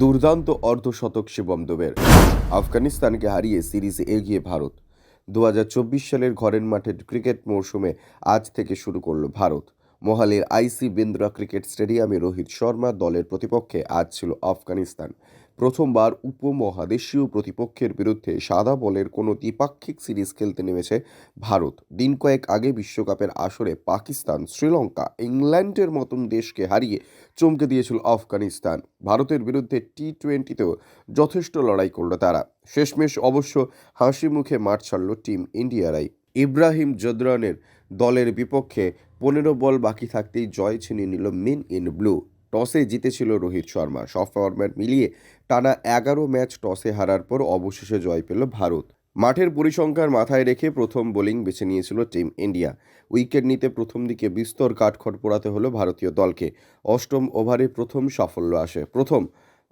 দুর্দান্ত অর্ধশতক শিবম দুবের। আফগানিস্তানকে হারিয়ে সিরিজে এগিয়ে ভারত। দু হাজার চব্বিশ সালের ঘরের মাঠের ক্রিকেট মরশুমে আজ থেকে শুরু করল Bharat. মহালের I S Bindra cricket stadium Rohit Sharma দলের প্রতিপক্ষে আজ ছিল আফগানিস্তান। প্রথমবার উপমহাদেশীয় প্রতিপক্ষের বিরুদ্ধে সাদা বলের কোনো দ্বিপাক্ষিক সিরিজ খেলতে নেমেছে ভারত। দিন কয়েক আগে বিশ্বকাপের আসরে পাকিস্তান, শ্রীলঙ্কা ইংল্যান্ডের মতন দেশকে হারিয়ে চমকে দিয়েছিল আফগানিস্তান। ভারতের বিরুদ্ধে টি টোয়েন্টিতেও যথেষ্ট লড়াই করল তারা। শেষমেশ অবশ্য হাসি মুখে মাঠ ছাড়ল টিম ইন্ডিয়ারাই। ইব্রাহিম জদরানের দলের বিপক্ষে পনেরো বল বাকি থাকতেই জয় ছিনিয়ে নিল মেন ইন ব্লু। টসে জিতেছিল রোহিত শর্মা। সব ফরম্যাট মিলিয়ে টানা এগারো ম্যাচ টসে হারার পর অবশেষে জয় পেল ভারত। মাঠের পরিসংখ্যার মাথায় রেখে প্রথম বোলিং বেছে নিয়েছিল টিম ইন্ডিয়া। উইকেট নিতে প্রথম দিকে বিস্তর কাঠখড় পোড়াতে হলো ভারতীয় দলকে। অষ্টম ওভারে প্রথম সাফল্য আসে। প্রথম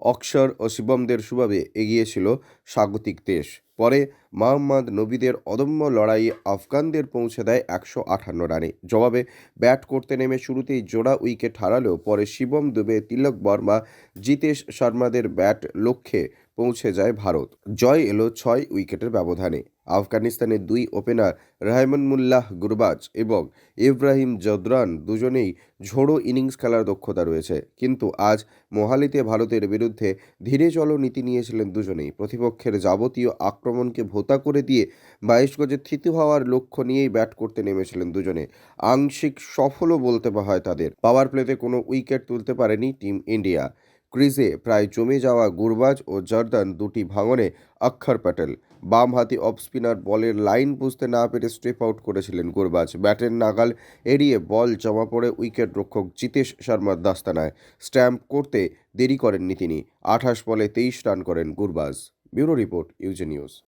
অক্ষর ও শিবমদের সুভাবে এগিয়েছিল স্বাগতিক দেশ। পরে মোহাম্মদ নবীদের অদম্য লড়াইয়ে আফগানদের পৌঁছে দেয় একশো আঠান্ন রানে। জবাবে ব্যাট করতে নেমে শুরুতেই জোড়া উইকেট হারালেও পরে শিবম দুবে তিলক বর্মা, জিতেশ শর্মাদের ব্যাট লক্ষ্যে পৌঁছে যায় ভারত। জয় এলো ছয় উইকেটের ব্যবধানে। আফগানিস্তানের দুই ওপেনার রাহমানুল্লাহ গুরবাজ এবং ইব্রাহিম জদরান দুজনেই ঝোড়ো ইনিংস খেলার দক্ষতা রয়েছে। কিন্তু আজ মোহালিতে ভারতের বিরুদ্ধে ধীরে চলো নীতি নিয়েছিলেন দুজনেই। প্রতিপক্ষের যাবতীয় আক্রমণকে ভোতা করে দিয়ে বাইশ গজে থিতু হওয়ার লক্ষ্য নিয়েই ব্যাট করতে নেমেছিলেন দুজনে। আংশিক সফলও বলতে হয় তাদের। পাওয়ার প্লেতে কোনো উইকেট তুলতে পারেনি টিম ইন্ডিয়া। ক্রিজে প্রায় জমে যাওয়া গুরবাজ ও জর্দান দুটি ভাঙনে অক্ষর প্যাটেল। বামহাতি অফ স্পিনার বলের লাইন বুঝতে না পেরে স্টেপ আউট করেছিলেন গুরবাজ। ব্যাটের নাগাল এড়িয়ে বল জমা পড়ে উইকেট রক্ষক জিতেশ শর্মার দাস্তানায়। স্ট্যাম্প করতে দেরি করেননি তিনি। আঠাশ বলে তেইশ রান করেন Gurbaz. Bureau report, UJ news.